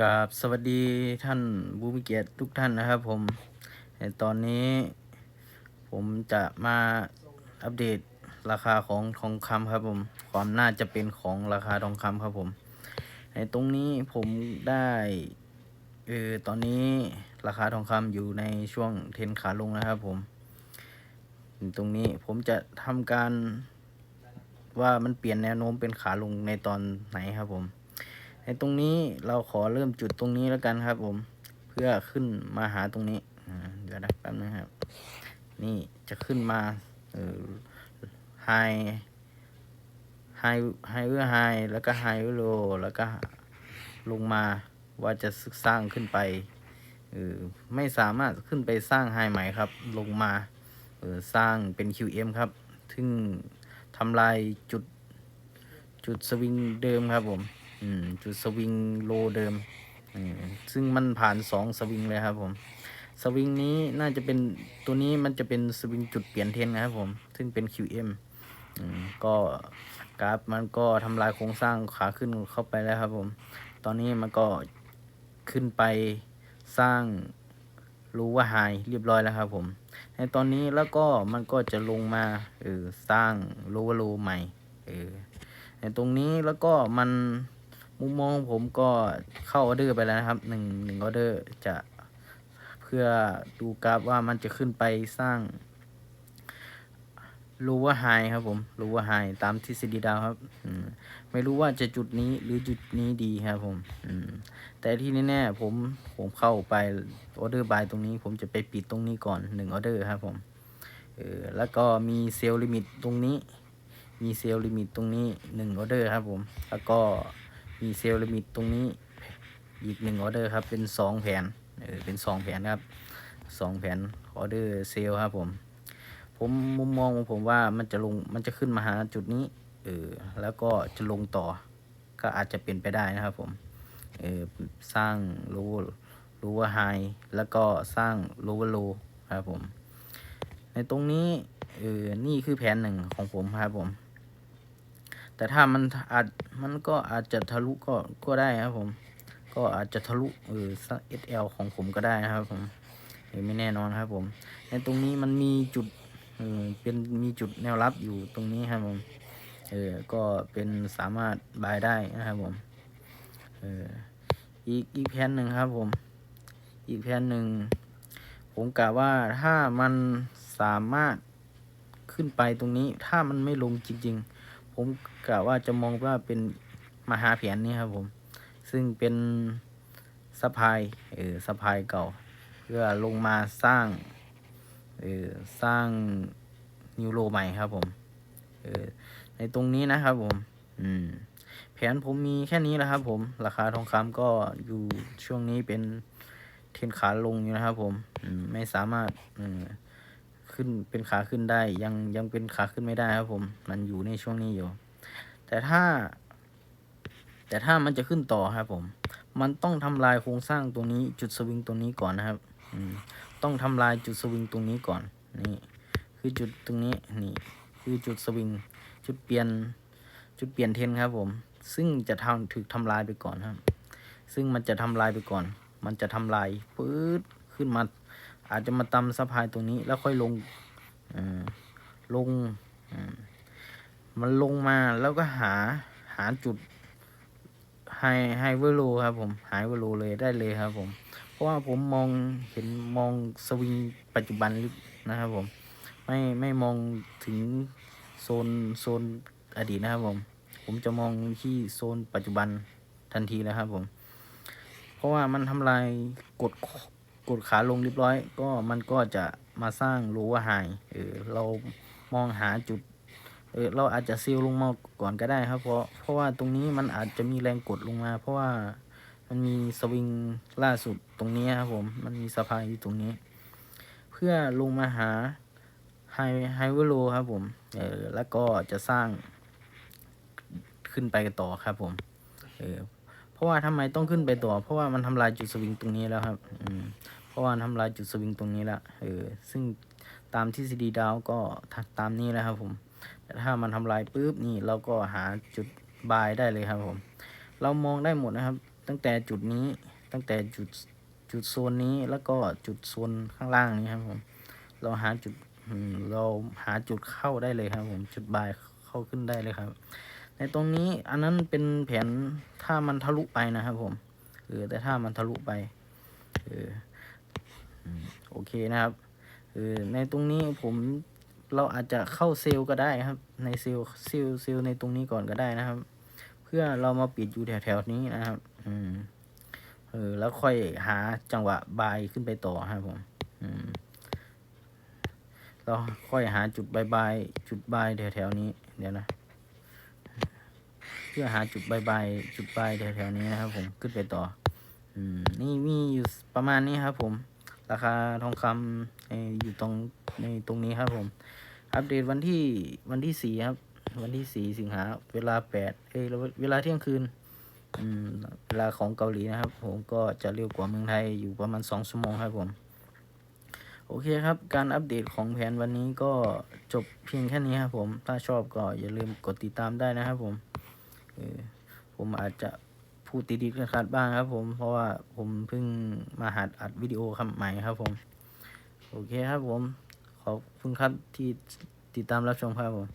กับสวัสดีท่านผู้มีเกียรติทุกท่านนะครับผมในตอนนี้ ผมจะมาอัปเดตราคาของทองคำครับผม ความน่าจะเป็นของราคาทองคำครับผม ในตรงนี้ผมได้เออตอนนี้ราคาทองคำอยู่ในช่วงเทรนขาลงนะครับผม ตรงนี้ผมจะทำการว่ามันเปลี่ยนแนวโน้มเป็นขาลงในตอนไหนครับผม ในตรงนี้เราขอเริ่มจุดตรงนี้แล้วกันครับ ผม เพื่อขึ้นมาหาตรงนี้เดี๋ยวนะแป๊บนึงครับ นี่จะขึ้นมาเออไฮไฮไฮเวอร์ไฮแล้วก็ไฮเวอร์โลแล้วก็ลงมาว่าจะสร้างขึ้นไปเออไม่สามารถขึ้นไปสร้างไฮใหม่ครับ ลงมาเออสร้างเป็น QM ครับ ซึ่งทำลายจุดจุดสวิงเดิมครับผม จุดสวิงโลเดิม ซึ่งมันผ่านสองสวิงเลยครับผม สวิงนี้น่าจะเป็นตัวนี้มันจะเป็นสวิงจุดเปลี่ยนเทนนะครับผม ซึ่งเป็น QM อืมก็กราฟมันก็ทำลายโครงสร้างขาขึ้นเข้าไปแล้วครับผม ตอนนี้มันก็ขึ้นไปสร้างรู้ว่าไฮเรียบร้อยแล้วครับผม ในตอนนี้แล้วก็มันก็จะลงมาเออสร้างโลวโลใหม่เออในตรงนี้แล้วก็มัน มุมมองผมก็เข้าออเดอร์ไปแล้วนะครับหนึ่งหนึ่งออเดอร์จะเพื่อดูกราฟว่ามันจะขึ้นไปสร้างรู้ว่าไฮครับผมรู้ว่าไฮตามทฤษฎีดาวครับอืไม่รู้ว่าจะจุดนี้หรือจุดนี้ดีครับผมอืมแต่ที่แน่ๆผมผมเข้าไปออเดอร์บายตรงนี้ ผมจะไปปิดตรงนี้ก่อนหนึ่งออเดอร์ครับผมเออแล้วก็มีเซลล์ลิมิตตรงนี้ มีเซลล์ลิมิตตรงนี้หนึ่งออเดอร์ครับผม แล้วก็ มีเซลล์ลิมิตตรงนี้อีกหนึ่งออเดอร์ครับ เป็นสองแผนเออเป็นสองแผนครับสองแผนออเดอร์เซลล์ครับผม ผมมุมมองของผมว่ามันจะลงมันจะขึ้นมาหาจุดนี้เออแล้วก็จะลงต่อ ก็อาจจะเป็นไปได้นะครับผมเออสร้างรูรูว่าไฮแล้วก็สร้างรูว่าโลครับผม ในตรงนี้เออนี่คือแผนหนึ่งของผมครับผม แต่ถ้ามันอาจมันก็อาจจะทะลุก็ก็ได้ครับผม ก็อาจจะทะลุเออ SL ของผมก็ได้นะครับผมเออไม่แน่นอนครับ ผม ในตรงนี้มันมีจุดเออเป็นมีจุดแนวรับอยู่ตรงนี้ครับผมเออก็เป็นสามารถบายได้นะครับผมเอออีกอีกแผนหนึ่งครับผม อีกแผนหนึ่งผมกะว่าถ้ามันสามารถขึ้นไปตรงนี้ถ้ามันไม่ลงจริง ๆ ผมกะว่าจะมองว่าเป็นมหาแผนนี้ครับผม ซึ่งเป็นสะพายเออสะพายเก่า เพื่อลงมาสร้างเออสร้างนิวโรใหม่ครับผมเออในตรงนี้นะครับผม อืม แผนผมมีแค่นี้แหละครับ ผม ราคาทองคำก็อยู่ช่วงนี้เป็นเทนขาลงอยู่นะครับ ผม อืม ไม่สามารถอืม ขึ้นเป็นขาขึ้นได้ ยังยังเป็นขาขึ้นไม่ได้ครับผม มันอยู่ในช่วงนี้อยู่ แต่ถ้า แต่ถ้ามันจะขึ้นต่อครับผม มันต้องทำลายโครงสร้างตรงนี้จุดสวิงตรงนี้ก่อนนะครับอืต้องทำลายจุดสวิงตรงนี้ก่อนนี่คือจุดตรงนี้นี่คือจุดสวิงจุดเปลี่ยนจุดเปลี่ยนเทนครับผม ซึ่งจะทำถูกทำลายไปก่อนครับ ซึ่งมันจะทำลายไปก่อน มันจะทำลายปื๊ดขึ้นมา อาจจะมาตำสะพายตรงนี้แล้วค่อยลงลงมันลงมาแล้วก็หาหาจุดไฮไฮเวอร์โลครับผมหายเวอร์โลเลยได้เลยครับผม เพราะว่าผมมองเห็นมองสวิงปัจจุบันนะครับผม ไม่ไม่มองถึงโซนโซนอดีตนะครับผม ผมจะมองที่โซนปัจจุบันทันทีแล้วครับผม เพราะว่ามันทำลายกด กดขาลงเรียบร้อย ก็มันก็จะมาสร้างรูว่าหายเออเรามองหาจุดเออเราอาจจะซีลลงมาก่อนก็ได้ครับ เพราะเพราะว่าตรงนี้มันอาจจะมีแรงกดลงมา เพราะว่ามันมีสวิงล่าสุดตรงนี้ครับผมมันมีสะพายอยู่ตรงนี้ เพื่อลงมาหาไฮไฮเวอร์โลครับผมเออแล้วก็จะสร้างขึ้นไปต่อครับผมเออเพราะว่าทำไมต้องขึ้นไปต่อ เพราะว่ามันทำลายจุดสวิงตรงนี้แล้วครับ อืม ราะว่าทำลายจุดสวิงตรงนี้ละเออซึ่งตามทฤษฎีดาวก็ตามนี้แล้วครับผมแต่ถ้ามันทำลายปุ๊บนี่เราก็หาจุดบายได้เลยครับผม เรามองได้หมดนะครับ ตั้งแต่จุดนี้ตั้งแต่จุดจุดโซนนี้แล้วก็จุดโซนข้างล่างนี้ครับผม เราหาจุดเราหาจุดเข้าได้เลยครับผมจุดบายเข้าขึ้นได้เลยครับ ในตรงนี้อันนั้นเป็นแผนถ้ามันทะลุไปนะครับผมเออแต่ถ้ามันทะลุไปเออ โอเคนะครับเออในตรงนี้ผมเราอาจจะเข้าเซลล์ก็ได้ครับ ในเซลล์เซลล์เซลล์ในตรงนี้ก่อนก็ได้นะครับ เพื่อเรามาปิดอยู่แถวๆนี้นะครับ อืมเออแล้วค่อยหาจังหวะบายขึ้นไปต่อครับผม อืมเราค่อยหาจุดบายบายจุดบายแถวๆนี้ เดี๋ยวนะ เพื่อหาจุดบายบายจุดบายแถวๆนี้นะครับ ผมขึ้นไปต่อ อืมนี่มีอยู่ประมาณนี้ครับ ผม ราคาทองคำเอ่อยู่ตรงในตรงนี้ครับผม อัปเดตวันที่วันที่สี่ครับ วันที่สี่สิงหาเวลาแปดเอ้ยเวลาเที่ยงคืนอืมเวลาของเกาหลีนะครับ ผมก็จะเร็วกว่าเมืองไทยอยู่ประมาณสองชั่วโมงครับผม โอเคครับ การอัปเดตของแผนวันนี้ก็จบเพียงแค่นี้ครับผม ถ้าชอบก็อย่าลืมกดติดตามได้นะครับผมผมอาจจะ พูดติดๆขัดบ้างครับ ผมเพราะว่าผมเพิ่งมาหัดอัดวิดีโอคำใหม่ครับผม โอเคครับผม ขอบคุณครับที่ติดตามรับชมครับผม